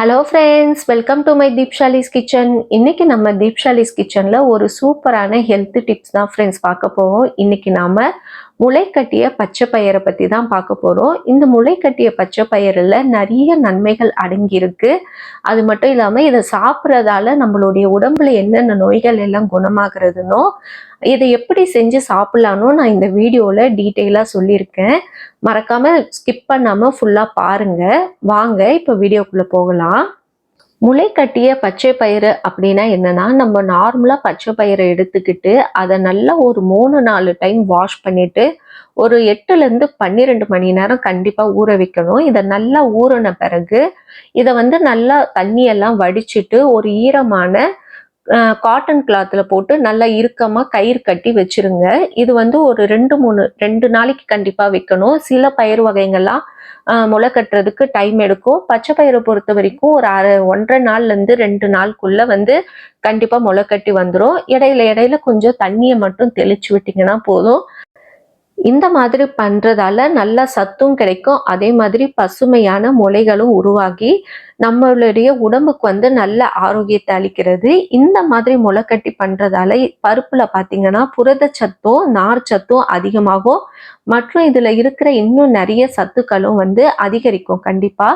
Hello friends welcome to my Deepshali's kitchen இன்னைக்கு நம்ம தீப்ஷாலிஸ் கிச்சனில் ஒரு சூப்பரான ஹெல்த் டிப்ஸ் தான் ஃப்ரெண்ட்ஸ் பார்க்க போவோம் இன்னைக்கு நாம முளைக்கட்டிய பச்சை பயிரை பற்றி தான் பார்க்க போகிறோம் இந்த முளைக்கட்டிய பச்சை பயிரில் நிறைய நன்மைகள் அடங்கியிருக்கு. அது மட்டும் இல்லாமல் இதை சாப்பிட்றதால நம்மளுடைய உடம்புல என்னென்ன நோய்கள் எல்லாம் குணமாகிறதுனோ இதை எப்படி செஞ்சு சாப்பிட்லானோ நான் இந்த வீடியோவில் டீட்டெயிலாக சொல்லியிருக்கேன். மறக்காமல் ஸ்கிப் பண்ணாமல் ஃபுல்லாக பாருங்கள் வாங்க இப்போ வீடியோக்குள்ளே போகலாம். முளை கட்டிய பச்சை பயிறு அப்படின்னா என்னன்னா நம்ம நார்மலாக பச்சை பயிரை எடுத்துக்கிட்டு அதை நல்லா ஒரு மூணு நாலு டைம் வாஷ் பண்ணிட்டு ஒரு எட்டுலேருந்து பன்னிரெண்டு மணி நேரம் கண்டிப்பாக ஊற வைக்கணும். இதை நல்லா ஊறின பிறகு இதை வந்து நல்லா தண்ணியெல்லாம் வடிச்சிட்டு ஒரு ஈரமான காட்டன் கிளாத்தில் போட்டு நல்லா இறுக்கமாக கயிறு கட்டி வச்சிருங்க. இது வந்து ஒரு ரெண்டு மூணு ரெண்டு நாளைக்கு கண்டிப்பாக வைக்கணும். சில பயிர் வகைங்கள்லாம் முளை கட்டுறதுக்கு டைம் எடுக்கும். பச்சை பயிரை பொறுத்த வரைக்கும் ஒரு அரை ஒன்றரை நாள்லேருந்து ரெண்டு நாளுக்குள்ளே வந்து கண்டிப்பாக முளை கட்டி வந்துடும் இடையில இடையில கொஞ்சம் தண்ணியை மட்டும் தெளிச்சு விட்டிங்கன்னா போதும். இந்த மாதிரி பண்ணுறதால நல்லா சத்தும் கிடைக்கும். அதே மாதிரி பசுமையான முளைகளும் உருவாகி நம்மளுடைய உடம்புக்கு வந்து நல்ல ஆரோக்கியத்தை அளிக்கிறது. இந்த மாதிரி முளைக்கட்டி பண்றதால பருப்புல பாத்தீங்கன்னா புரதச்சத்தும் நார் சத்தும் அதிகமாகும். மற்றும் இதுல இருக்கிற இன்னும் நிறைய சத்துக்களும் வந்து அதிகரிக்கும் கண்டிப்பா.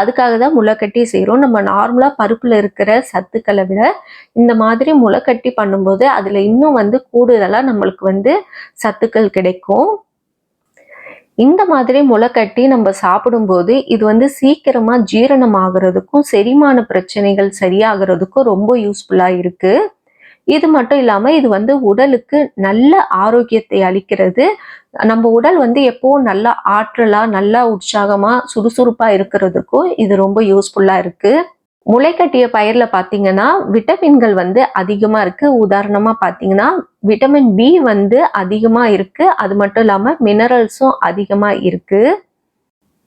அதுக்காக தான் முளைக்கட்டி செய்கிறோம் நம்ம நார்மலா பருப்புல இருக்கிற சத்துக்களை விட இந்த மாதிரி முளைக்கட்டி பண்ணும்போது அதுல இன்னும் வந்து கூடுதலா நம்மளுக்கு வந்து சத்துக்கள் கிடைக்கும். இந்த மாதிரி முளைக்கட்டி நம்ம சாப்பிடும்போது இது வந்து சீக்கிரமாக ஜீரணம் ஆகிறதுக்கும் செரிமான பிரச்சனைகள் சரியாகிறதுக்கும் ரொம்ப யூஸ்ஃபுல்லாக இருக்குது இது மட்டும் இல்லாமல் இது வந்து உடலுக்கு நல்ல ஆரோக்கியத்தை அளிக்கிறது. நம்ம உடல் வந்து எப்போவும் நல்லா ஆற்றலாக நல்லா உற்சாகமாக சுறுசுறுப்பாக இருக்கிறதுக்கும் இது ரொம்ப யூஸ்ஃபுல்லாக இருக்குது முளைக்கட்டிய பயிரில் பார்த்தீங்கன்னா விட்டமின்கள் வந்து அதிகமாக இருக்குது உதாரணமாக பார்த்தீங்கன்னா விட்டமின் பி வந்து அதிகமாக இருக்குது அது மட்டும் இல்லாமல் மினரல்ஸும் அதிகமாக இருக்குது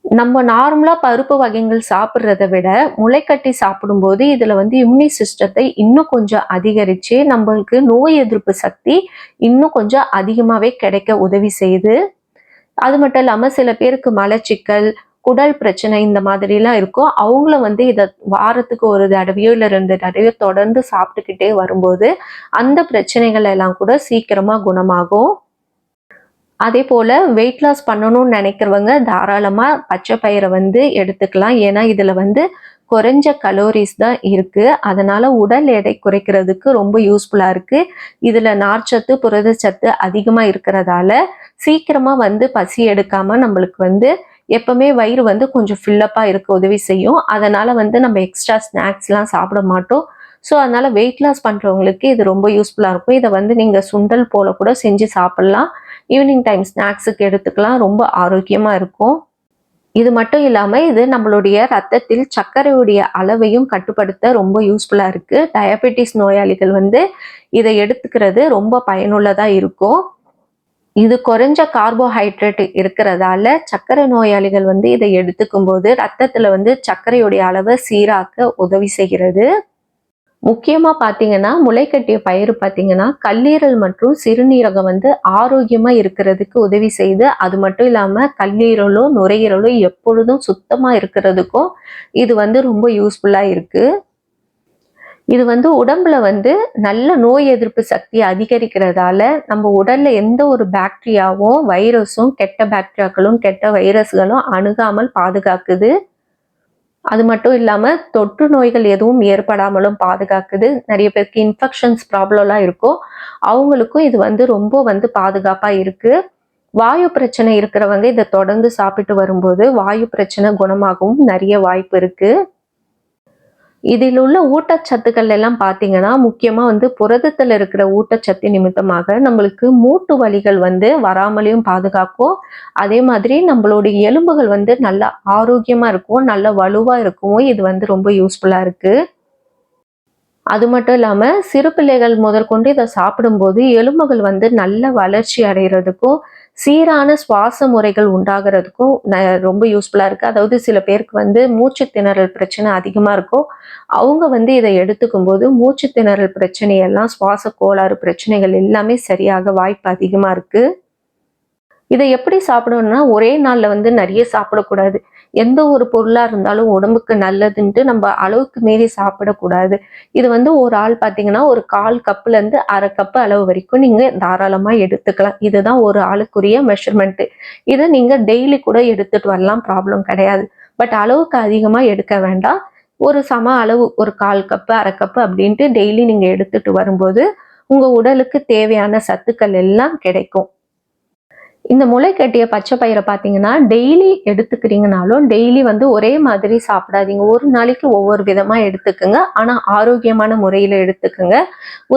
நம்ம நார்மலாக பருப்பு வகைகள் சாப்பிட்றத விட முளைக்கட்டி சாப்பிடும்போது இதில் வந்து இம்யூனி சிஸ்டத்தை இன்னும் கொஞ்சம் அதிகரித்து நம்மளுக்கு நோய் எதிர்ப்பு சக்தி இன்னும் கொஞ்சம் அதிகமாகவே கிடைக்க உதவி செய்யுது. அது மட்டும் இல்லாமல் சில பேருக்கு மலச்சிக்கல் குடல் பிரச்சனை இந்த மாதிரிலாம் இருக்கும் அவங்கள வந்து இதை வாரத்துக்கு ஒரு தடவையோ இல்லை ரெண்டு தடவையோ தொடர்ந்து சாப்பிட்டுக்கிட்டே வரும்போது அந்த பிரச்சனைகள் எல்லாம் கூட சீக்கிரமா குணமாகும். அதே போல வெயிட் லாஸ் பண்ணணும்னு நினைக்கிறவங்க தாராளமா பச்சை பயிரை வந்து எடுத்துக்கலாம். ஏன்னா இதுல வந்து குறைஞ்ச கலோரிஸ் தான் இருக்கு. அதனால உடல் எடை குறைக்கிறதுக்கு ரொம்ப யூஸ்ஃபுல்லா இருக்கு. இதுல நார்ச்சத்து புரதச்சத்து அதிகமா இருக்கிறதால சீக்கிரமா வந்து பசி எடுக்காம நம்மளுக்கு வந்து எப்பவுமே வயிறு வந்து கொஞ்சம் ஃபில்லப்பாக இருக்க உதவி செய்யும். அதனால வந்து நம்ம எக்ஸ்ட்ரா ஸ்நாக்ஸ்லாம் சாப்பிட மாட்டோம். ஸோ அதனால வெயிட் லாஸ் பண்ணுறவங்களுக்கு இது ரொம்ப யூஸ்ஃபுல்லாக இருக்கும். இதை வந்து நீங்கள் சுண்டல் போல கூட செஞ்சு சாப்பிட்லாம். ஈவினிங் டைம் ஸ்நாக்ஸுக்கு எடுத்துக்கலாம். ரொம்ப ஆரோக்கியமாக இருக்கும். இது மட்டும் இல்லாமல் இது நம்மளுடைய ரத்தத்தில் சர்க்கரையுடைய அளவையும் கட்டுப்படுத்த ரொம்ப யூஸ்ஃபுல்லாக இருக்குது டயபெட்டிஸ் நோயாளிகள் வந்து இதை எடுத்துக்கிறது ரொம்ப பயனுள்ளதாக இருக்கும். இது குறைஞ்ச கார்போஹைட்ரேட் இருக்கிறதால சர்க்கரை நோயாளிகள் வந்து இதை எடுத்துக்கும் போது ரத்தத்துல வந்து சர்க்கரையுடைய அளவை சீராக்க உதவி செய்கிறது. முக்கியமா பாத்தீங்கன்னா முளைக்கட்டிய பயிர் பாத்தீங்கன்னா கல்லீரல் மற்றும் சிறுநீரகம் வந்து ஆரோக்கியமா இருக்கிறதுக்கு உதவி செய்து அது மட்டும் இல்லாம கல்லீரலும் நுரையீரலும் எப்பொழுதும் சுத்தமா இருக்கிறதுக்கும் இது வந்து ரொம்ப யூஸ்ஃபுல்லா இருக்கு. இது வந்து உடம்புல வந்து நல்ல நோய் எதிர்ப்பு சக்தி அதிகரிக்கிறதால நம்ம உடல்ல எந்த ஒரு பாக்டீரியாவும் வைரஸும் கெட்ட பாக்டீரியாக்களும் கெட்ட வைரஸ்களும் அணுகாமல் பாதுகாக்குது. அது மட்டும் இல்லாமல் தொற்று நோய்கள் எதுவும் ஏற்படாமலும் பாதுகாக்குது. நிறைய பேருக்கு இன்ஃபெக்ஷன்ஸ் ப்ராப்ளம்லாம் இருக்கும். அவங்களுக்கும் இது வந்து ரொம்ப வந்து பாதுகாப்பாக இருக்கு. வாயு பிரச்சனை இருக்கிறவங்க இதை தொடர்ந்து சாப்பிட்டு வரும்போது வாயு பிரச்சனை குணமாகவும் நிறைய வாய்ப்பு இருக்குது இதில் உள்ள ஊட்டச்சத்துக்கள் எல்லாம் பார்த்தீங்கன்னா முக்கியமாக வந்து புரதத்தில் இருக்கிற ஊட்டச்சத்து நிமித்தமாக நம்மளுக்கு மூட்டு வலிகள் வந்து வராமலையும் பாதுகாக்கும். அதே மாதிரி நம்மளுடைய எலும்புகள் வந்து நல்ல ஆரோக்கியமாக இருக்கும் நல்ல வலுவாக இருக்கும் இது வந்து ரொம்ப யூஸ்ஃபுல்லாக இருக்குது அது மட்டும் இல்லாமல் சிறு பிள்ளைகள் முதற்கொண்டு இதை சாப்பிடும்போது எலும்புகள் வந்து நல்ல வளர்ச்சி அடைகிறதுக்கும் சீரான சுவாச முறைகள் உண்டாகிறதுக்கும் ரொம்ப யூஸ்ஃபுல்லாக இருக்குது அதாவது சில பேருக்கு வந்து மூச்சு திணறல் பிரச்சனை அதிகமாக இருக்கும். அவங்க வந்து இதை எடுத்துக்கும் போது மூச்சு திணறல் பிரச்சனையெல்லாம் சுவாச கோளாறு பிரச்சனைகள் எல்லாமே சரியாக வாய்ப்பு அதிகமாக இருக்குது இதை எப்படி சாப்பிடணும்னா ஒரே நாளில் வந்து நிறைய சாப்பிடக்கூடாது. எந்த ஒரு பொருளாக இருந்தாலும் உடம்புக்கு நல்லதுன்ட்டு நம்ம அளவுக்கு மீறி சாப்பிடக்கூடாது. இது வந்து ஒரு ஆள் பார்த்தீங்கன்னா ஒரு கால் கப்புலேருந்து அரை கப்பு அளவு வரைக்கும் நீங்கள் தாராளமாக எடுத்துக்கலாம். இதுதான் ஒரு ஆளுக்குரிய மெஷர்மெண்ட்டு இதை நீங்கள் டெய்லி கூட எடுத்துட்டு வரலாம் ப்ராப்ளம் கிடையாது. பட் அளவுக்கு அதிகமாக எடுக்க வேண்டாம். ஒரு சம அளவு ஒரு கால் கப்பு அரை கப்பு அப்படின்ட்டு டெய்லி நீங்கள் எடுத்துட்டு வரும்போது உங்கள் உடலுக்கு தேவையான சத்துக்கள் எல்லாம் கிடைக்கும். இந்த முளை கட்டிய பச்சை பயிரை பார்த்தீங்கன்னா டெய்லி எடுத்துக்கிறீங்கனாலும் டெய்லி வந்து ஒரே மாதிரி சாப்பிடாதீங்க. ஒரு நாளைக்கு ஒவ்வொரு விதமாக எடுத்துக்கோங்க. ஆனால் ஆரோக்கியமான முறையில் எடுத்துக்கோங்க.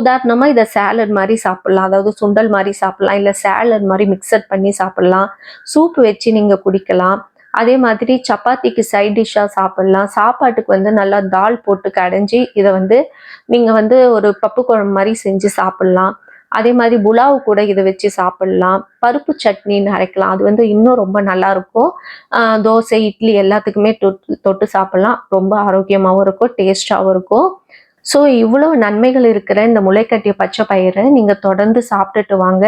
உதாரணமாக இதை சேலட் மாதிரி சாப்பிட்லாம். அதாவது சுண்டல் மாதிரி சாப்பிட்லாம். இல்லை சேலட் மாதிரி மிக்சட் பண்ணி சாப்பிட்லாம். சூப் வச்சு நீங்கள் குடிக்கலாம். அதே மாதிரி சப்பாத்திக்கு சைட் டிஷ்ஷாக சாப்பிட்லாம். சாப்பாட்டுக்கு வந்து நல்லா தால் போட்டு கடைஞ்சி இதை வந்து நீங்கள் வந்து ஒரு பப்பு குழம்பு மாதிரி செஞ்சு சாப்பிட்லாம். அதே மாதிரி புலாவு கூட இதை வச்சு சாப்பிட்லாம். பருப்பு சட்னின்னு அரைக்கலாம். அது வந்து இன்னும் ரொம்ப நல்லா இருக்கும். தோசை இட்லி எல்லாத்துக்குமே தொட்டு தொட்டு சாப்பிட்லாம். ரொம்ப ஆரோக்கியமாகவும் இருக்கும் டேஸ்டாகவும் இருக்கும். ஸோ இவ்வளோ நன்மைகள் இருக்கிற இந்த முளைக்கட்டிய பச்சை பயிரை நீங்கள் தொடர்ந்து சாப்பிட்டுட்டு வாங்க.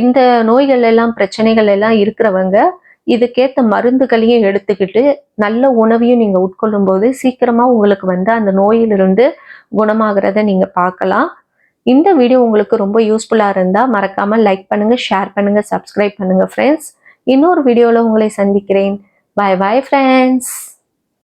இந்த நோய்கள் எல்லாம் பிரச்சனைகள் எல்லாம் இருக்கிறவங்க இதுக்கேற்ற மருந்துகளையும் எடுத்துக்கிட்டு நல்ல உணவையும் நீங்கள் உட்கொள்ளும் போது சீக்கிரமாக உங்களுக்கு வந்து அந்த நோயிலிருந்து குணமாகிறத நீங்கள் பார்க்கலாம். இந்த வீடியோ உங்களுக்கு ரொம்ப யூஸ்ஃபுல்லாக இருந்தால் மறக்காமல் லைக் பண்ணுங்கள் ஷேர் பண்ணுங்கள் சப்ஸ்கிரைப் பண்ணுங்கள் ஃப்ரெண்ட்ஸ் இன்னொரு வீடியோவில் உங்களை சந்திக்கிறேன். பாய் பாய் ஃப்ரெண்ட்ஸ்